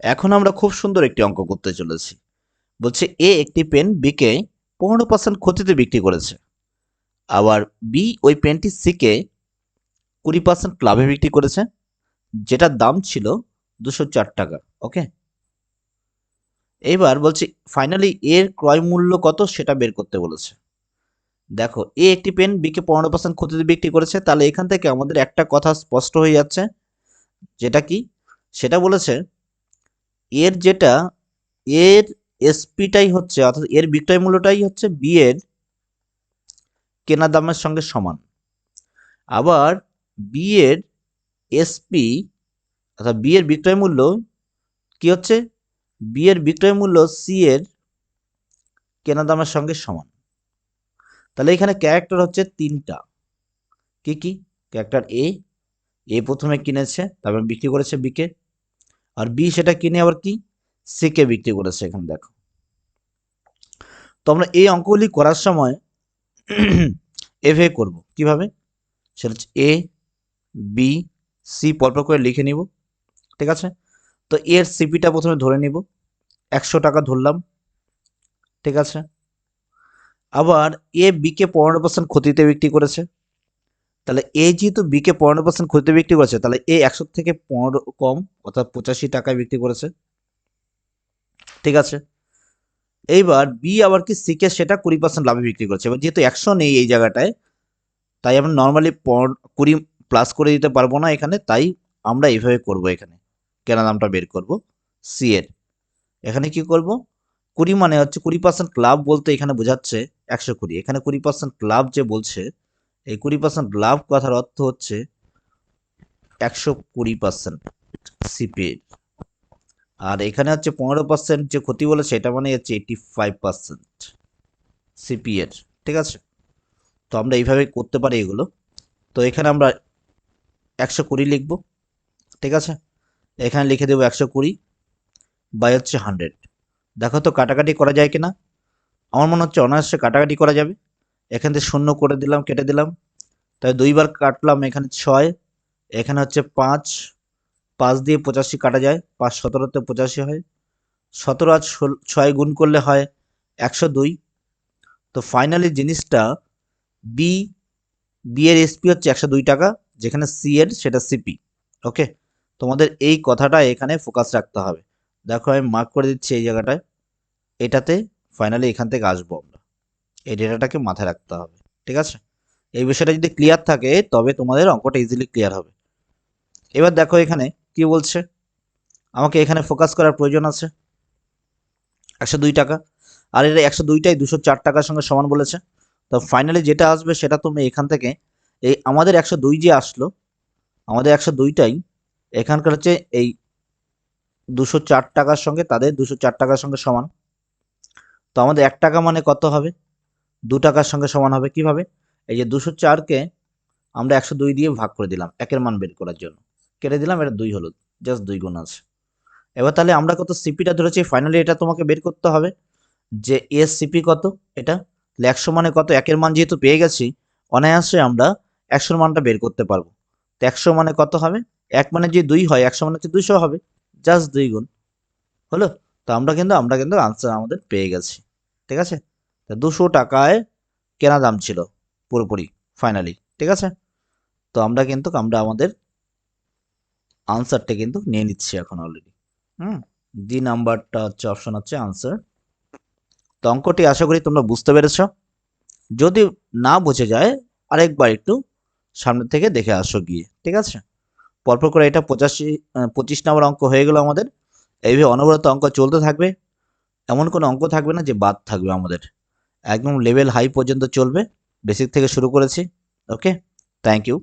এখন আমরা খুব সুন্দর একটি অঙ্ক করতে চলেছি। বলছে এ একটি পেন বিকে পনেরো পার্সেন্ট ক্ষতিতে বিক্রি করেছে। আবার বি ওই পেনটি সিকে কুড়ি পার্সেন্ট লাভে বিক্রি করেছে, যেটার দাম ছিল দুশো চার টাকা ওকে এবার বলছি ফাইনালি এর ক্রয় মূল্য কত সেটা বের করতে বলেছে। দেখো এ একটি পেন বিকে পনেরো পার্সেন্ট ক্ষতিতে বিক্রি করেছে, তাহলে এখান থেকে আমাদের একটা কথা স্পষ্ট হয়ে যাচ্ছে, যেটা কি? সেটা বলেছে এর যেটা, এর এসপিটাই হচ্ছে, অর্থাৎ এর বিক্রয় মূল্যটাই হচ্ছে বি এর কেনা দামের সঙ্গে সমান। আবার বি এর এসপি অর্থাৎ বি এর বিক্রয় মূল্য কি হচ্ছে? বি এর বিক্রয় মূল্য সি এর কেনা দামের সঙ্গে সমান। তাহলে এখানে ক্যারেক্টার হচ্ছে তিনটা। কি কি? ক্যারেক্টার এ এ প্রথমে কিনেছে, তারপর বিক্রি করেছে বিকে আর বি সেটা কিনে আবার কি? সিকে বিক্রি করেছে এখানে, দেখো। তো আমরা এই অঙ্কগুলি করার সময় এভে করব। কীভাবে? সেটা হচ্ছে এ বি সি পরপর করে লিখে নিব। ঠিক আছে? তো এর সিপিটা প্রথমে ধরে নিব। একশো টাকা ধরলাম। ঠিক আছে? আবার এ বিকে পনেরো পার্সেন্ট ক্ষতিতে বিক্রি করেছে। তাহলে এ যেহেতু বিকে পনেরো পার্সেন্ট ক্ষতিতে বিক্রি করেছে, তাহলে এ একশো থেকে পনেরো কম, অর্থাৎ পঁচাশি টাকায় বিক্রি করেছে। ঠিক আছে? এইবার বি আবার কি সিকে সেটা কুড়ি পার্সেন্ট লাভে বিক্রি করেছে। এবার যেহেতু একশো নেই এই জায়গাটায়, তাই আমরা নর্মালি কুড়ি প্লাস করে দিতে পারব না এখানে, তাই আমরা এইভাবে করব এখানে। কেনা দামটা বের করব? সি এর। এখানে কি করব? কুড়ি মানে হচ্ছে কুড়ি পার্সেন্ট লাভ বলতে এখানে বোঝাচ্ছে একশো কুড়ি। এখানে কুড়ি পার্সেন্ট লাভ যে বলছে এই কুড়ি পার্সেন্ট লাভ কথার অর্থ হচ্ছে একশো কুড়ি পার্সেন্ট সিপিএ আর এখানে হচ্ছে পনেরো পার্সেন্ট যে ক্ষতি বলে সেটা মানে হচ্ছে এইটি ফাইভ পার্সেন্ট সিপিএর ঠিক আছে? তো আমরা এইভাবে করতে পারি এগুলো। তো এখানে আমরা একশো কুড়ি লিখব, ঠিক আছে? এখানে লিখে দেবো একশো কুড়ি বাই হচ্ছে হান্ড্রেড দেখো তো কাটাকাটি করা যায় কিনা? আমার মনে হচ্ছে অনায়াসে কাটাকাটি করা যাবে। এখান থেকে শূন্য করে দিলাম, কেটে দিলাম। তাই দুইবার কাটলাম, এখানে ছয়, এখানে হচ্ছে পাঁচ পাঁচ দিয়ে পঁচাশি কাটা যায়, পাঁচ সতেরোতে পঁচাশি হয়। সতেরো আর ছয় গুণ করলে হয় একশো দুই। তো ফাইনালি জিনিসটা বি বি এর এসপি হচ্ছে একশো দুই টাকা, যেখানে সি এর সেটা সিপি ওকে তোমাদের এই কথাটা এখানে ফোকাস রাখতে হবে। দেখো আমি মার্ক করে দিচ্ছি এই জায়গাটায়, এটাতে ফাইনালি এখান থেকে আসব আমরা। এই ডেটাটাকে মাথায় রাখতে হবে, ঠিক আছে? এই বিষয়টা যদি ক্লিয়ার থাকে, তবে তোমাদের অঙ্কটা ইজিলি ক্লিয়ার হবে। এবার দেখো এখানে কি বলছে? আমাকে এখানে ফোকাস করার প্রয়োজন আছে। একশো দুই টাকা। আর এটা একশো দুইটাই দুশো চার টাকার সঙ্গে সমান বলেছে। তো ফাইনালি যেটা আসবে সেটা তুমি এখান থেকে এই আমাদের একশো দুই যে আসলো, আমাদের একশো দুইটাই এখানকার হচ্ছে এই দুশো চার টাকার সঙ্গে তাদের দুশো চার টাকার সঙ্গে সমান। তো আমাদের এক টাকা মানে কত হবে? দু টাকার সঙ্গে সমান হবে কীভাবে? এই যে দুশো চারকে আমরা একশো দুই দিয়ে ভাগ করে দিলাম, একের মান বের করার জন্য। কেটে দিলাম, এটা দুই হলো জাস্ট দুই গুণ আছে। এবার তাহলে আমরা কত সিপিটা ধরেছি ফাইনালি এটা তোমাকে বের করতে হবে, যে এস সিপি কত, এটা? একশো মানে কত, একের মান যেহেতু পেয়ে গেছি, অনায়াসে আমরা একশোর মানটা বের করতে পারব। তো একশো মানে কত হবে? এক মানে যে দুই হয়, একশো মানে হচ্ছে দুইশো হবে জাস্ট দুই গুণ। হলো? তো আমরা কিন্তু আমরা কিন্তু আনসার আমাদের পেয়ে গেছি। ঠিক আছে? তা দুশো টাকায় কেনা দাম ছিল। পুরোপুরি ফাইনালি ঠিক আছে? তো আমরা কিন্তু, আমরা আমাদের আনসারটা কিন্তু নিয়ে নিচ্ছি এখন অলরেডি হুম? ডি নাম্বারটা হচ্ছে অপশন হচ্ছে আনসার তো অঙ্কটি আশা করি তোমরা বুঝতে পেরেছ। যদি না বুঝে যায়, আরেকবার একটু সামনে থেকে দেখে আসো গিয়ে, ঠিক আছে? পরপর করে এটা পঁচাশি পঁচিশ নম্বর অঙ্ক হয়ে গেল আমাদের। এইভাবে অনবরত অঙ্ক চলতে থাকবে। এমন কোনো অঙ্ক থাকবে না যে বাদ থাকবে আমাদের। একদম লেভেল হাই পর্যন্ত চলবে। বেসিক থেকে শুরু করেছি ওকে? Thank you